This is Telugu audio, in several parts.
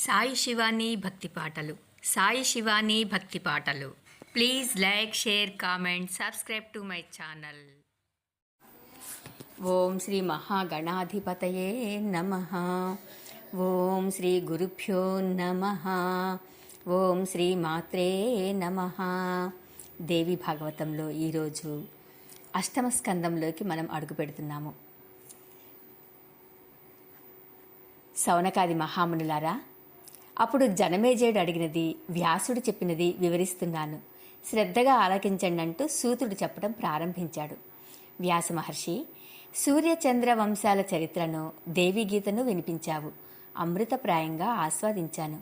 సాయి శివాని భక్తి పాటలు. సాయి శివాని భక్తి పాటలు. Please like share comment subscribe to my channel. ఓం శ్రీ మహాగణాధిపతయే నమ. ఓం శ్రీ గురుభ్యో నమ. ఓం శ్రీ మాత్రే నమ. దేవి భాగవతంలో ఈరోజు అష్టమ స్కందంలోకి మనం అడుగు పెడుతున్నాము. సౌనకాది మహామునులారా అప్పుడు జనమేజయుడు అడిగినది వ్యాసుడు చెప్పినది వివరిస్తున్నాను. శ్రద్ధగా ఆలకించండి అంటూ సూతుడు చెప్పడం ప్రారంభించాడు. వ్యాస మహర్షి సూర్యచంద్ర వంశాల చరిత్రను దేవి గీతను వినిపించావు. అమృతప్రాయంగా ఆస్వాదించాను.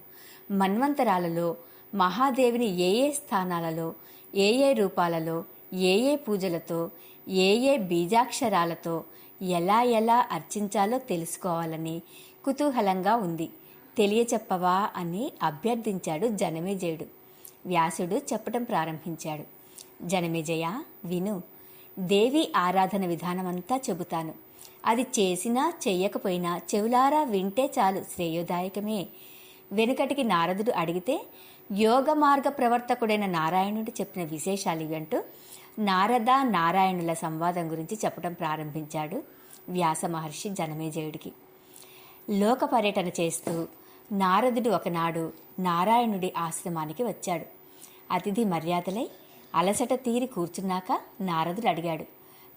మన్వంతరాలలో మహాదేవిని ఏ ఏ స్థానాలలో ఏ ఏ రూపాలలో ఏ ఏ పూజలతో ఏ ఏ బీజాక్షరాలతో ఎలా ఎలా అర్చించాలో తెలుసుకోవాలని కుతూహలంగా ఉంది. తెలియచెప్పవా అని అభ్యర్థించాడు జనమేజయుడు. వ్యాసుడు చెప్పటం ప్రారంభించాడు. జనమేజయ విను దేవి ఆరాధన విధానమంతా చెబుతాను. అది చేసినా చెయ్యకపోయినా చెవులారా వింటే చాలు శ్రేయోదాయకమే. వెనుకటికి నారదుడు అడిగితే యోగ మార్గ ప్రవర్తకుడైన నారాయణుడు చెప్పిన విశేషాలు ఇవంటూ నారద నారాయణుల సంవాదం గురించి చెప్పడం ప్రారంభించాడు వ్యాస మహర్షి జనమేజయుడికి. లోక పర్యటన చేస్తూ నారదుడు ఒకనాడు నారాయణుడి ఆశ్రమానికి వచ్చాడు. అతిథి మర్యాదలై అలసట తీరి కూర్చున్నాక నారదుడు అడిగాడు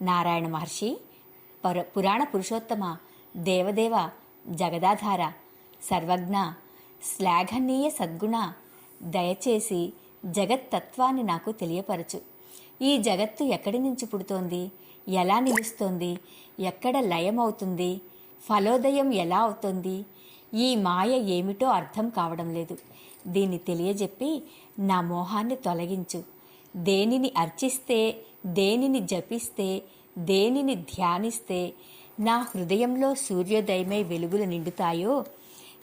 నారాయణ మహర్షి పర పురాణ పురుషోత్తమ దేవదేవ జగదాధార సర్వజ్ఞ శ్లాఘనీయ సద్గుణ దయచేసి జగత్తత్వాన్ని నాకు తెలియపరచు. ఈ జగత్తు ఎక్కడి నుంచి పుడుతోంది? ఎలా నిలుస్తోంది? ఎక్కడ లయమవుతుంది? ఫలోదయం ఎలా అవుతుంది? ఈ మాయ ఏమిటో అర్థం కావడం లేదు. దీన్ని తెలియజెప్పి నా మోహాన్ని తొలగించు. దేనిని అర్చిస్తే దేనిని జపిస్తే దేనిని ధ్యానిస్తే నా హృదయంలో సూర్యోదయమై వెలుగులు నిండుతాయో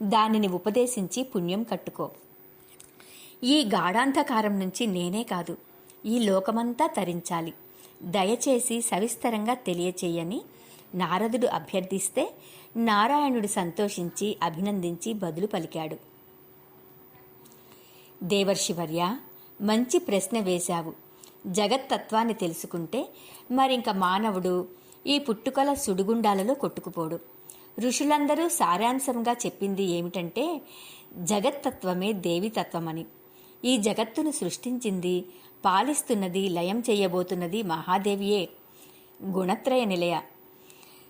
దానిని ఉపదేశించి పుణ్యం కట్టుకో. ఈ గాఢాంధకారం నుంచి నేనే కాదు ఈ లోకమంతా తరించాలి. దయచేసి సవిస్తరంగా తెలియచేయని నారదుడు అభ్యర్థిస్తే నారాయణుడు సంతోషించి అభినందించి బదులు పలికాడు. దేవర్షివర్య మంచి ప్రశ్న వేశావు. జగత్తత్వాన్ని తెలుసుకుంటే మరింక మానవుడు ఈ పుట్టుకల సుడిగుండాలలో కొట్టుకుపోడు. ఋషులందరూ సారాంశంగా చెప్పింది ఏమిటంటే జగత్తత్వమే దేవితత్వమని. ఈ జగత్తును సృష్టించింది పాలిస్తున్నది లయం చేయబోతున్నది మహాదేవియే. గుణత్రయ నిలయ.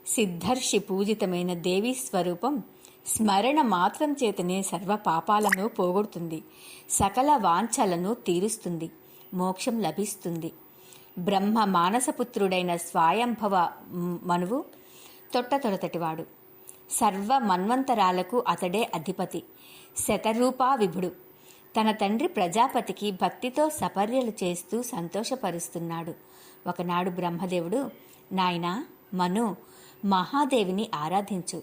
సిద్ధర్షి పూజితమైన దేవీ స్వరూపం స్మరణ మాత్రం చేతనే సర్వ పాపాలను పోగొడుతుంది. సకల వాంఛలను తీరుస్తుంది. మోక్షం లభిస్తుంది. బ్రహ్మ మానసపుత్రుడైన స్వాయంభవ మనువు తొట్టతొడతటివాడు సర్వ మన్వంతరాలకు అతడే అధిపతి. శతరూపా విభుడు. తన తండ్రి ప్రజాపతికి భక్తితో సపర్యలు చేస్తూ సంతోషపరుస్తున్నాడు. ఒకనాడు బ్రహ్మదేవుడు నాయనా మను మహాదేవిని ఆరాధించు.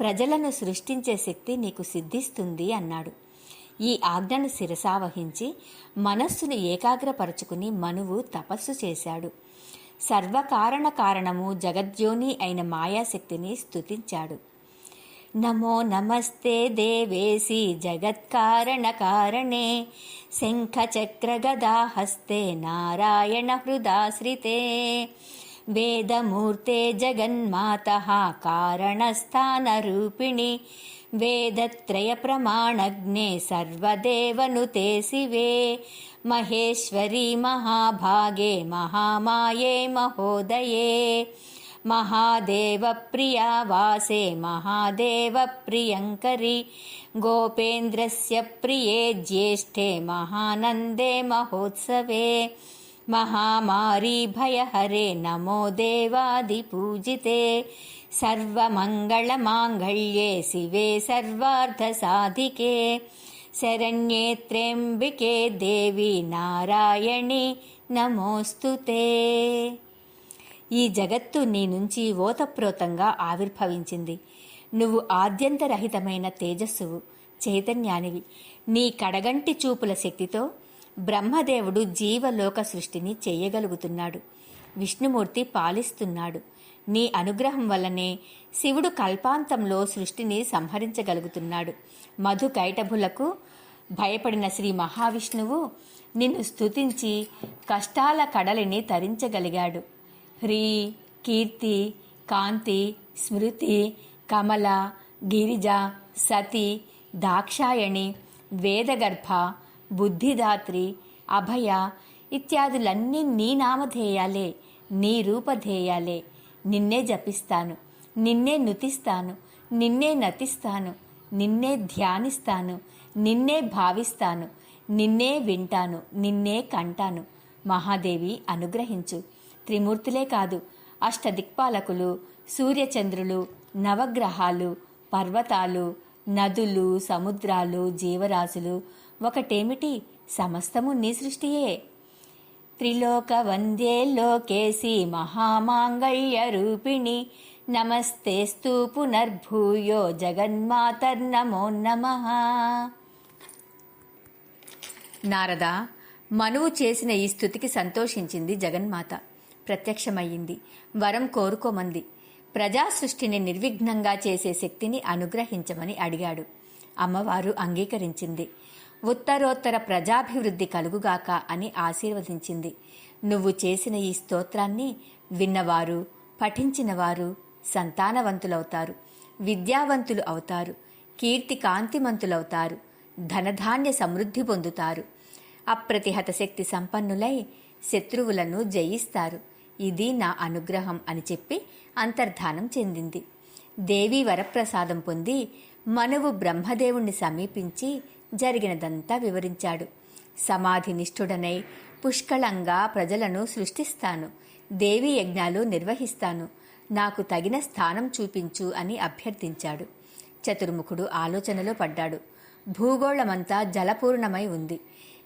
ప్రజలను సృష్టించే శక్తి నీకు సిద్ధిస్తుంది అన్నాడు. ఈ ఆజ్ఞను శిరసావహించి మనస్సును ఏకాగ్రపరుచుకుని మనువు తపస్సు చేశాడు. సర్వకారణ కారణము జగద్యోని అయిన మాయాశక్తిని స్థుతించాడు నమో నమస్తే దేవేసి జగత్కారణ కారణే. శంఖచక్రగదాహస్తే నారాయణ హృదాశ్రితే. वेदमूर्ते जगन्मातः कारणस्थानरूपिणि। वेदत्रयप्रमाणग्ने सर्वदेवनुते शिवे। महेश्वरी महाभागे महामाये महोदये। महादेवप्रिया वासे महादेवप्रियङ्करि। गोपेन्द्रस्य प्रिये ज्येष्ठे महानन्दे महोत्सवे। మహామారి భయహరే నమో దేవాది పూజితే. సర్వమంగళమాంగళ్యే శివే సర్వార్థసాధికే. శరణ్యే త్ర్యంబికే దేవి నారాయణి నమోస్తుతే ఈ జగత్తు నీ నుంచి ఓతప్రోతంగా ఆవిర్భవించింది. నువ్వు ఆద్యంతరహితమైన తేజస్సువు చైతన్యానివి. నీ కడగంటి చూపుల శక్తితో బ్రహ్మదేవుడు జీవలోక సృష్టిని చేయగలుగుతున్నాడు. విష్ణుమూర్తి పాలిస్తున్నాడు. నీ అనుగ్రహం వల్లనే శివుడు కల్పాంతంలో సృష్టిని సంహరించగలుగుతున్నాడు. మధు కైటభులకు భయపడిన శ్రీ మహావిష్ణువు నిన్ను స్తుతించి కష్టాల కడలిని తరించగలిగాడు. హ్రీ కీర్తి కాంతి స్మృతి కమల గిరిజ సతి దాక్షాయణి వేదగర్భ బుద్ధిదాత్రి అభయ ఇత్యాదులన్నీ నీ నామధేయాలే నీ రూపధేయాలే. నిన్నే జపిస్తాను నిన్నే నుతిస్తాను నిన్నే నతిస్తాను నిన్నే ధ్యానిస్తాను నిన్నే భావిస్తాను నిన్నే వింటాను నిన్నే కంటాను. మహాదేవి అనుగ్రహించు. త్రిమూర్తులే కాదు అష్టదిక్పాలకులు సూర్యచంద్రులు నవగ్రహాలు పర్వతాలు నదులు సముద్రాలు జీవరాశులు ఒకటేమిటి? సమస్తము నీ సృష్టియే. త్రిలోక వందే లోకేసి మహామాంగళ్య రూపిణి. నమస్తేస్తు పునర్భూయో జగన్మాతర్నమో నమ. నారద మనువు చేసిన ఈ స్థుతికి సంతోషించింది జగన్మాత. ప్రత్యక్షమయ్యింది. వరం కోరుకోమంది. ప్రజా సృష్టిని నిర్విఘ్నంగా చేసే శక్తిని అనుగ్రహించమని అడిగాడు. అమ్మవారు అంగీకరించింది. ఉత్తరోత్తర ప్రజాభివృద్ధి కలుగుగాక అని ఆశీర్వదించింది. నువ్వు చేసిన ఈ స్తోత్రాన్ని విన్నవారు పఠించినవారు సంతానవంతులవుతారు. విద్యావంతులు అవుతారు. కీర్తి కాంతిమంతులవుతారు ధనధాన్య సమృద్ధి పొందుతారు. అప్రతిహత శక్తి సంపన్నులై శత్రువులను జయిస్తారు. ఇది నా అనుగ్రహం అని చెప్పి అంతర్ధానం చెందింది. దేవి వరప్రసాదం పొంది మనువు బ్రహ్మదేవుణ్ణి సమీపించి జరిగినదంతా వివరించాడు. సమాధి నిష్ఠుడనై పుష్కళంగా ప్రజలను సృష్టిస్తాను. దేవి యజ్ఞాలు నిర్వహిస్తాను. నాకు తగిన స్థానం చూపించు అని అభ్యర్థించాడు. చతుర్ముఖుడు ఆలోచనలో పడ్డాడు. భూగోళమంతా జలపూర్ణమై ఉంది.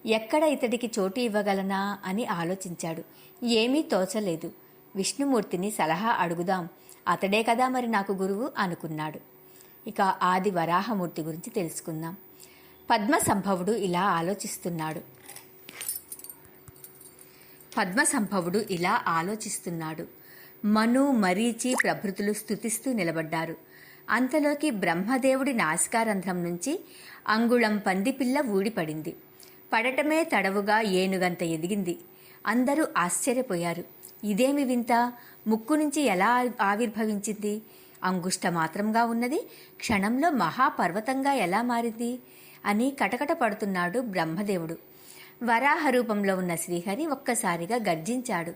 ఎక్కడ ఇతడికి చోటు ఇవ్వగలనా అని ఆలోచించాడు. ఏమీ తోచలేదు. విష్ణుమూర్తిని సలహా అడుగుదాం. అతడే కదా మరి నాకు గురువు అనుకున్నాడు. ఇక ఆది వరాహమూర్తి గురించి తెలుసుకుందాం. పద్మసంభవుడు ఇలా ఆలోచిస్తున్నాడు. పద్మసంభవుడు ఇలా ఆలోచిస్తున్నాడు. మను మరీచి ప్రభృతులు స్థుతిస్తూ నిలబడ్డారు. అంతలోకి బ్రహ్మదేవుడి నాసికారంధ్రం నుంచి అంగుళం పందిపిల్ల ఊడిపడింది. పడటమే తడవుగా ఏనుగంత ఎదిగింది. అందరూ ఆశ్చర్యపోయారు. ఇదేమి వింత? ముక్కు నుంచి ఎలా ఆవిర్భవించింది? అంగుష్ట మాత్రంగా ఉన్నది? క్షణంలో మహాపర్వతంగా ఎలా మారింది? అని కటకట పడుతున్నాడు బ్రహ్మదేవుడు. వరాహ రూపంలో ఉన్న శ్రీహరి ఒక్కసారిగా గర్జించాడు.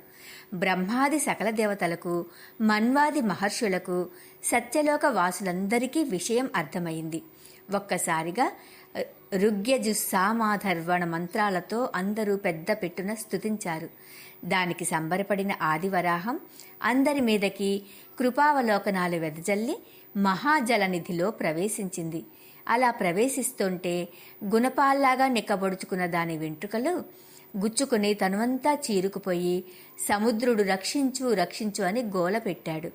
బ్రహ్మాది సకల దేవతలకు మన్వాది మహర్షులకు సత్యలోక వాసులందరికీ విషయం అర్థమైంది. ఒక్కసారిగా రుగ్యజుస్సామాధర్వణ మంత్రాలతో అందరూ పెద్ద పెట్టున స్థుతించారు దానికి సంబరపడిన ఆదివరాహం అందరి మీదకి కృపావలోకనాలు వెదజల్లి మహాజలనిధిలో ప్రవేశించింది. అలా ప్రవేశిస్తుంటే గుణపాల్లాగా నిక్కబొడుచుకున్న దాని వెంట్రుకలు గుచ్చుకుని తనువంతా చీరుకుపోయి సముద్రుడు రక్షించు రక్షించు అని గోల పెట్టాడు.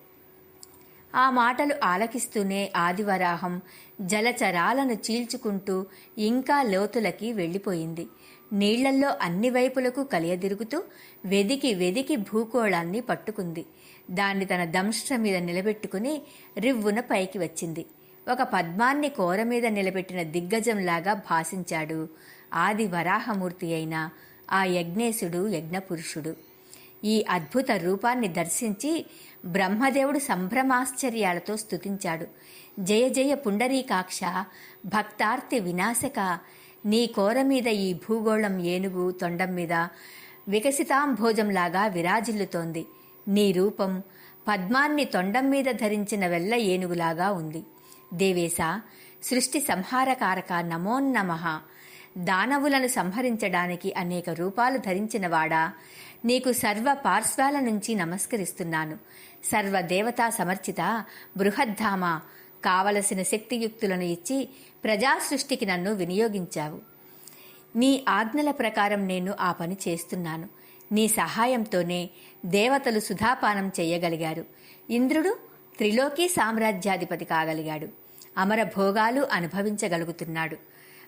ఆ మాటలు ఆలకిస్తూనే ఆదివరాహం జలచరాలను చీల్చుకుంటూ ఇంకా లోతులకి వెళ్ళిపోయింది. నీళ్ళల్లో అన్ని వైపులకు కలియదిరుగుతూ వెదికి వెదికి భూగోళాన్ని పట్టుకుంది. దాన్ని తన దంష్ట్ర మీద నిలబెట్టుకుని రివ్వున పైకి వచ్చింది. ఒక పద్మాన్ని కోర మీద నిలబెట్టిన దిగ్గజంలాగా భాసించాడు ఆది వరాహమూర్తి అయిన ఆ యజ్ఞేశుడు యజ్ఞపురుషుడు. ఈ అద్భుత రూపాన్ని దర్శించి బ్రహ్మదేవుడు సంభ్రమాశ్చర్యాలతో స్తుతించాడు. జయ జయ పుండరీకాక్ష భక్తార్తి వినాశక నీ కోర మీద ఈ భూగోళం ఏనుగు తొండం మీద వికసితాంభోజంలాగా విరాజిల్లుతోంది. నీ రూపం పద్మాన్ని తొండం మీద ధరించిన వెల్ల ఏనుగులాగా ఉంది. దేవేశ సృష్టి సంహారకారక నమోన్నమ దానవులను సంహరించడానికి అనేక రూపాలు ధరించినవాడా నీకు సర్వ పార్శ్వాల నుంచి నమస్కరిస్తున్నాను. సర్వ దేవతా సమర్చిత బృహద్ధామ కావలసిన శక్తియుక్తులను ఇచ్చి ప్రజా సృష్టికి నన్ను వినియోగించావు. నీ ఆజ్ఞల ప్రకారం నేను ఆ పని చేస్తున్నాను. నీ సహాయంతోనే దేవతలు సుధాపానం చేయగలిగారు. ఇంద్రుడు త్రిలోకి సామ్రాజ్యాధిపతి కాగలిగాడు. అమర భోగాలు అనుభవించగలుగుతున్నాడు.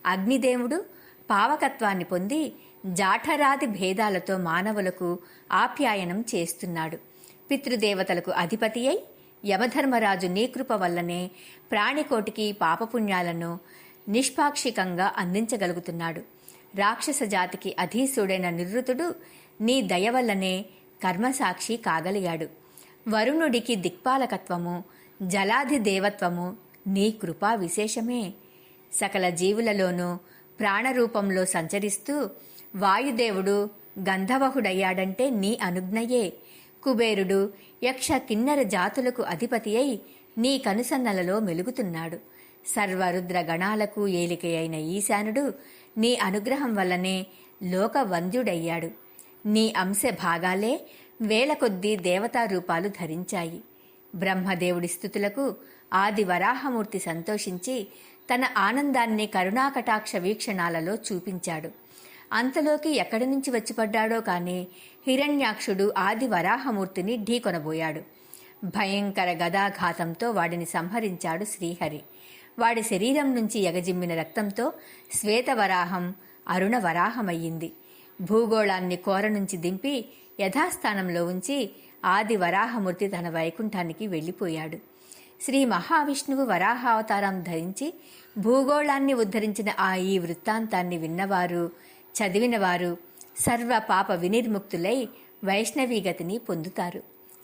అగ్నిదేవుడు పావకత్వాన్ని పొంది జాఠరాది భేదాలతో మానవులకు ఆప్యాయనం చేస్తున్నాడు. పితృదేవతలకు అధిపతి అయి యమధర్మరాజు నీకృప వల్లనే ప్రాణికోటికి పాపపుణ్యాలను నిష్పాక్షికంగా అందించగలుగుతున్నాడు. రాక్షస జాతికి అధీసుడైన నివృతుడు నీ దయ వల్లనే కర్మసాక్షి కాగలిగాడు. వరుణుడికి దిక్పాలకత్వము జలాధి దేవత్వము నీ కృపా విశేషమే. సకల జీవులలోనూ ప్రాణరూపంలో సంచరిస్తూ వాయుదేవుడు గంధవహుడయ్యాడంటే నీ అనుజ్ఞయే. కుబేరుడు యక్ష కిన్నెర జాతులకు అధిపతి అయి నీ కనుసన్నలలో మెలుగుతున్నాడు. సర్వరుద్ర గణాలకు ఏలికయైన ఈశానుడు నీ అనుగ్రహం వల్లనే లోకవంద్యుడయ్యాడు. నీ అంశ భాగాలే వేల కొద్దీ ధరించాయి. బ్రహ్మదేవుడి స్థుతులకు ఆది వరాహమూర్తి సంతోషించి తన ఆనందాన్ని కరుణాకటాక్ష వీక్షణాలలో చూపించాడు. అంతలోకి ఎక్కడి నుంచి వచ్చిపడ్డాడో కానీ హిరణ్యాక్షుడు ఆది వరాహమూర్తిని ఢీకొనబోయాడు. భయంకర గదాఘాతంతో వాడిని సంహరించాడు శ్రీహరి. వాడి శరీరం నుంచి ఎగజిమ్మిన రక్తంతో శ్వేతవరాహం అరుణ వరాహమయ్యింది భూగోళాన్ని కోర నుంచి దింపి యథాస్థానంలో ఉంచి ఆది వరాహమూర్తి తన వైకుంఠానికి వెళ్ళిపోయాడు. శ్రీ మహావిష్ణువు వరాహావతారం ధరించి భూగోళాన్ని ఉద్ధరించిన ఆ ఈ వృత్తాంతాన్ని విన్నవారు చదివినవారు సర్వ పాప వినిర్ముక్తులై వైష్ణవీగతిని పొందుతారు.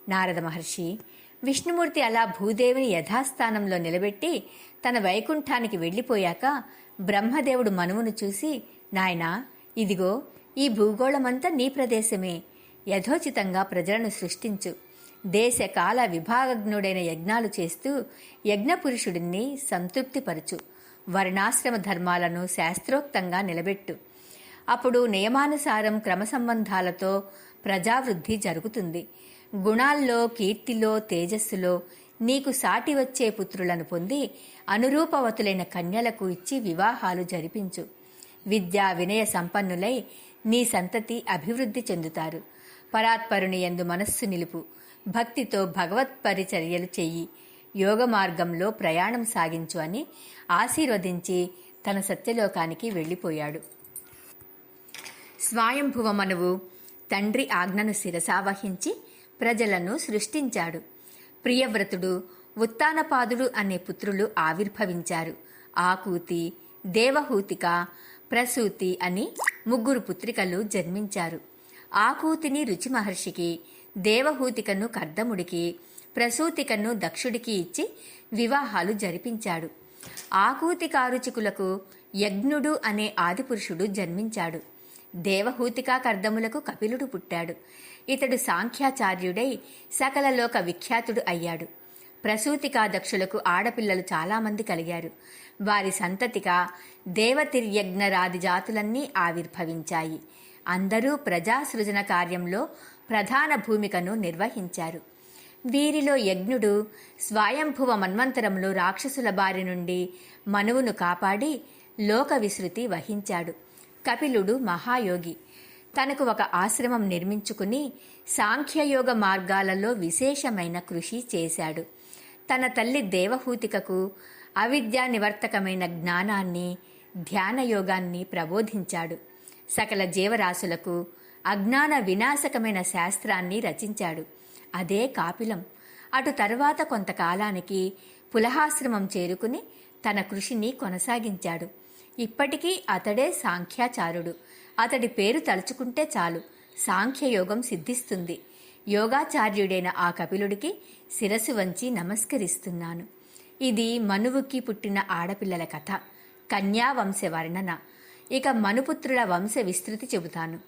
నారద మహర్షి విష్ణుమూర్తి అలా భూదేవిని యథాస్థానంలో నిలబెట్టి తన వైకుంఠానికి వెళ్ళిపోయాక బ్రహ్మదేవుడు మనువును చూసి నాయనా ఇదిగో ఈ భూగోళమంతా నీ ప్రదేశమే. యథోచితంగా ప్రజలను సృష్టించు. దేశ కాల విభాగజ్ఞుడైన యజ్ఞాలు చేస్తూ యజ్ఞపురుషుడిని సంతృప్తిపరచు. వర్ణాశ్రమ ధర్మాలను శాస్త్రోక్తంగా నిలబెట్టు. అప్పుడు నియమానుసారం క్రమ సంబంధాలతో ప్రజావృద్ధి జరుగుతుంది. గుణాల్లో కీర్తిలో తేజస్సులో నీకు సాటి వచ్చే పుత్రులను పొంది అనురూపవతులైన కన్యలకు ఇచ్చి వివాహాలు జరిపించు. విద్యా వినయ సంపన్నులై నీ సంతతి అభివృద్ధి చెందుతారు. పరాత్పరుని ఎందు మనస్సు నిలుపు. భక్తితో భగవత్ పరిచర్యలు చెయ్యి. యోగ మార్గంలో ప్రయాణం సాగించు అని ఆశీర్వదించి తన సత్యలోకానికి వెళ్ళిపోయాడు. స్వయంభువ మనువు తండ్రి ఆజ్ఞను శిరసావహించి ప్రజలను సృష్టించాడు. ప్రియవ్రతుడు ఉత్తానపాదుడు అనే పుత్రులు ఆవిర్భవించారు. ఆకూతి దేవహూతిక ప్రసూతి అని ముగ్గురు పుత్రికలు జన్మించారు. ఆకూతిని రుచి మహర్షికి దేవహూతికను కర్దముడికి ప్రసూతికను దక్షుడికి ఇచ్చి వివాహాలు జరిపించాడు. ఆకూతి కారుచికులకు యజ్ఞుడు అనే ఆదిపురుషుడు జన్మించాడు. దేవహూతికా కర్దములకు కపిలుడు పుట్టాడు. ఇతడు సాంఖ్యాచార్యుడై సకల లోక విఖ్యాతుడు అయ్యాడు. ప్రసూతికా దక్షులకు ఆడపిల్లలు చాలామంది కలిగారు. వారి సంతతిగా దేవతిర్యజ్ఞరాది జాతులన్నీ ఆవిర్భవించాయి. అందరూ ప్రజాసృజన కార్యంలో ప్రధాన భూమికను నిర్వహించారు. వీరిలో యజ్ఞుడు స్వయంభువ మన్వంతరంలో రాక్షసుల బారి నుండి మనువును కాపాడి లోక విశృతి వహించాడు. కపిలుడు మహాయోగి. తనకు ఒక ఆశ్రమం నిర్మించుకుని సాంఖ్యయోగ మార్గాలలో విశేషమైన కృషి చేశాడు. తన తల్లి దేవహూతికకు అవిద్యా నివర్తకమైన జ్ఞానాన్ని ధ్యానయోగాన్ని ప్రబోధించాడు. సకల జీవరాశులకు అజ్ఞాన వినాశకమైన శాస్త్రాన్ని రచించాడు. అదే కాపిలం. అటు తరువాత కొంతకాలానికి పులహాశ్రమం చేరుకుని తన కృషిని కొనసాగించాడు. ఇప్పటికీ అతడే సాంఖ్యాచారుడు. అతడి పేరు తలుచుకుంటే చాలు. సాంఖ్యయోగం సిద్ధిస్తుంది. యోగాచార్యుడైన ఆ కపిలుడికి శిరసు వంచి నమస్కరిస్తున్నాను. ఇది మనువుకి పుట్టిన ఆడపిల్లల కథ. కన్యావంశ వర్ణన ఇక మనుపుత్రుల వంశ విస్తృతి చెబుతాను.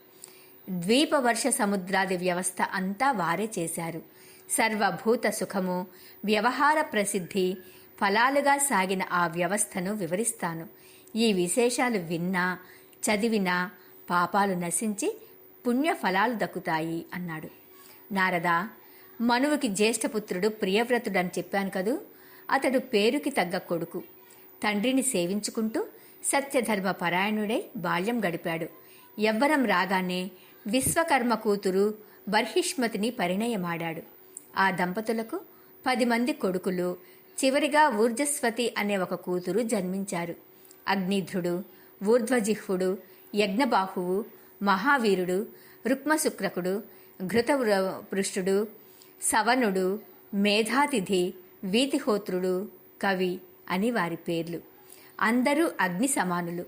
ద్వీపవర్ష సముద్రాది వ్యవస్థ అంతా వారే చేశారు. సర్వభూత సుఖము వ్యవహార ప్రసిద్ధి ఫలాలుగా సాగిన ఆ వ్యవస్థను వివరిస్తాను. ఈ విశేషాలు విన్నా చదివినా పాపాలు నశించి పుణ్య ఫలాలు దక్కుతాయి అన్నాడు. నారద మనువుకి జ్యేష్ఠపుత్రుడు ప్రియవ్రతుడని చెప్పాను కదూ? అతడు పేరుకి తగ్గ కొడుకు. తండ్రిని సేవించుకుంటూ సత్యధర్మ పరాయణుడై బాల్యం గడిపాడు. ఎవ్వరం రాగానే విశ్వకర్మ కూతురు బర్హిష్మతిని పరిణయమాడాడు. ఆ దంపతులకు పది మంది కొడుకులు చివరిగా ఊర్జస్వతి అనే ఒక కూతురు జన్మించారు. అగ్నిధ్రుడు ఊర్ధ్వజిహ్వుడు యజ్ఞబాహువు మహావీరుడు రుక్మశుక్రకుడు ఘృతవృష్టుడు సవనుడు మేధాతిథి వీతిహోత్రుడు కవి అని వారి పేర్లు. అందరూ అగ్ని సమానులు.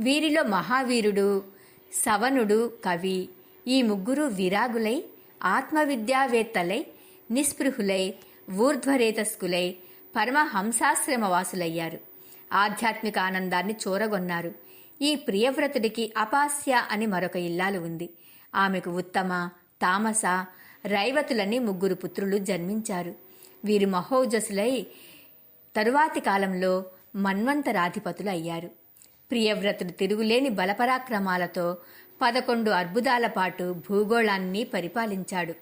వీరిలో మహావీరుడు సవనుడు కవి. ఈ ముగ్గురు విరాగులై ఆత్మవిద్యావేత్తలై నిస్పృహులై ఊర్ధ్వరేతస్కులై పరమహంసాశ్రమవాసులయ్యారు. ఆధ్యాత్మిక ఆనందాన్ని చూరగొన్నారు. ఈ ప్రియవ్రతుడికి అపాస్య అని మరొక ఇల్లాలు ఉంది. ఆమెకు ఉత్తమ తామస రైవతులని ముగ్గురు పుత్రులు జన్మించారు. వీరు మహోజసులై తరువాతి కాలంలో మన్వంతరాధిపతులు అయ్యారు. ప్రియవ్రతుడు తిరుగులేని బలపరాక్రమాలతో పదకొండు అర్బుదాల పాటు భూగోళాన్ని పరిపాలించాడు.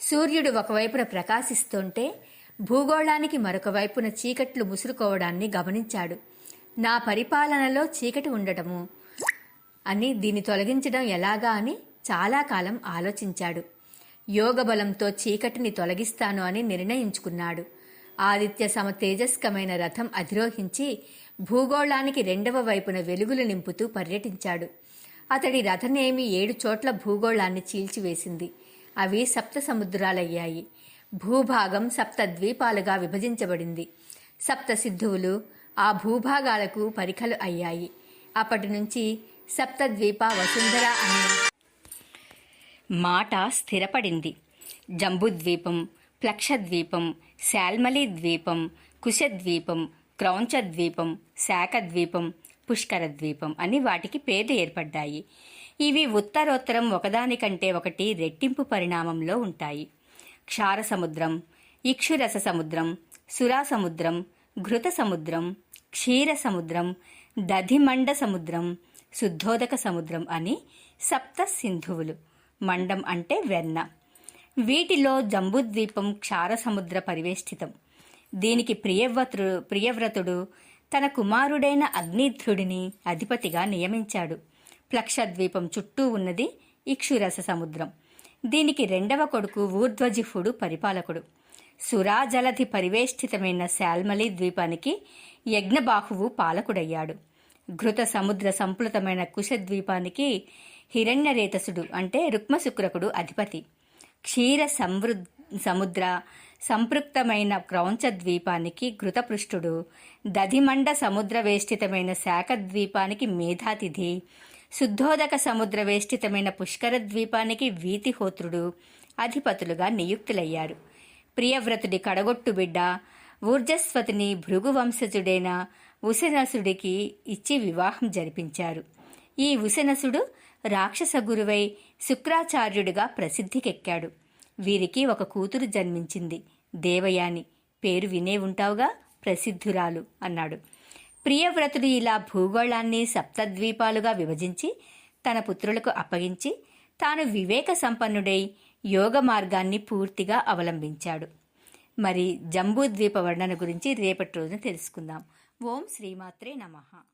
సూర్యుడు ఒకవైపున ప్రకాశిస్తుంటే భూగోళానికి మరొక వైపున చీకట్లు ముసురుకోవడాన్ని గమనించాడు. నా పరిపాలనలో చీకటి ఉండటము అని దీన్ని తొలగించడం ఎలాగా అని చాలా కాలం ఆలోచించాడు. యోగబలంతో చీకటిని తొలగిస్తాను అని నిర్ణయించుకున్నాడు. ఆదిత్య సమ తేజస్కమైన రథం అధిరోహించి భూగోళానికి రెండవ వైపున వెలుగులు నింపుతూ పర్యటించాడు. అతడి రథనేమి ఏడు చోట్ల భూగోళాన్ని చీల్చివేసింది. అవి సప్త సముద్రాలయ్యాయి. భూభాగం సప్త ద్వీపాలుగా విభజించబడింది. సప్త సిద్ధువులు ఆ భూభాగాలకు పరిఖలు అయ్యాయి. అప్పటి నుంచి సప్త ద్వీప వసుంధర అనే మాట స్థిరపడింది. జంబుద్వీపం ప్లక్షద్వీపం శాల్మలి ద్వీపం కుశద్వీపం క్రౌంచద్వీపం శాఖద్వీపం పుష్కర ద్వీపం అని వాటికి పేర్లు ఏర్పడ్డాయి. ఇవి ఉత్తరోత్తరం ఒకదానికంటే ఒకటి రెట్టింపు పరిణామంలో ఉంటాయి. క్షార సముద్రం ఇక్షురస సముద్రం సురా సముద్రం ఘృత సముద్రం క్షీర సముద్రం దధిమండ సముద్రం శుద్ధోదక సముద్రం అని సప్త సింధువులు. మండం అంటే వెన్న. వీటిలో జంబుద్వీపం క్షార సముద్ర పరివేష్టితం. దీనికి ప్రియవ్రతుడు ప్రియవ్రతుడు తన కుమారుడైన అగ్నిధ్రుడిని అధిపతిగా నియమించాడు. ప్లక్షద్వీపం చుట్టూ ఉన్నది ఇక్షురస సముద్రం. దీనికి రెండవ కొడుకు ఊర్ధ్వజిహుడు పరిపాలకుడు. సురాజలధి పరివేష్టితమైన శాల్మలి ద్వీపానికి యజ్ఞబాహువు పాలకుడయ్యాడు. ఘృత సముద్ర సంప్లుతమైన కుశద్వీపానికి హిరణ్యరేతసుడు అంటే రుక్మశుక్రకుడు అధిపతి. క్షీర సమృ సముద్ర సంపృక్తమైన క్రౌంచ ద్వీపానికి ఘృతపృష్ఠుడు దధిమండ సముద్ర వేష్టితమైన శాఖ ద్వీపానికి మేధాతిథి. శుద్ధోదక సముద్ర వేష్టితమైన పుష్కర ద్వీపానికి వీతిహోత్రుడు. అధిపతులుగా నియుక్తులయ్యారు. ప్రియవ్రతుడి కడగొట్టు బిడ్డ ఊర్జస్వతిని భృగువంశజుడైన ఉశనసుడికి ఇచ్చి వివాహం జరిపించారు. ఈ ఉశనసుడు రాక్షస గురువై శుక్రాచార్యుడిగా ప్రసిద్ధికెక్కాడు. వీరికి ఒక కూతురు జన్మించింది. దేవయాని. పేరు వినే ఉంటావుగా? ప్రసిద్ధురాలు అన్నాడు. ప్రియవ్రతుడు ఇలా భూగోళాన్ని సప్తద్వీపాలుగా విభజించి తన పుత్రులకు అప్పగించి తాను వివేక సంపన్నుడై యోగ మార్గాన్ని పూర్తిగా అవలంబించాడు. మరి జంబూద్వీప వర్ణన గురించి రేపటి రోజున తెలుసుకుందాం. ఓం శ్రీమాత్రే నమః.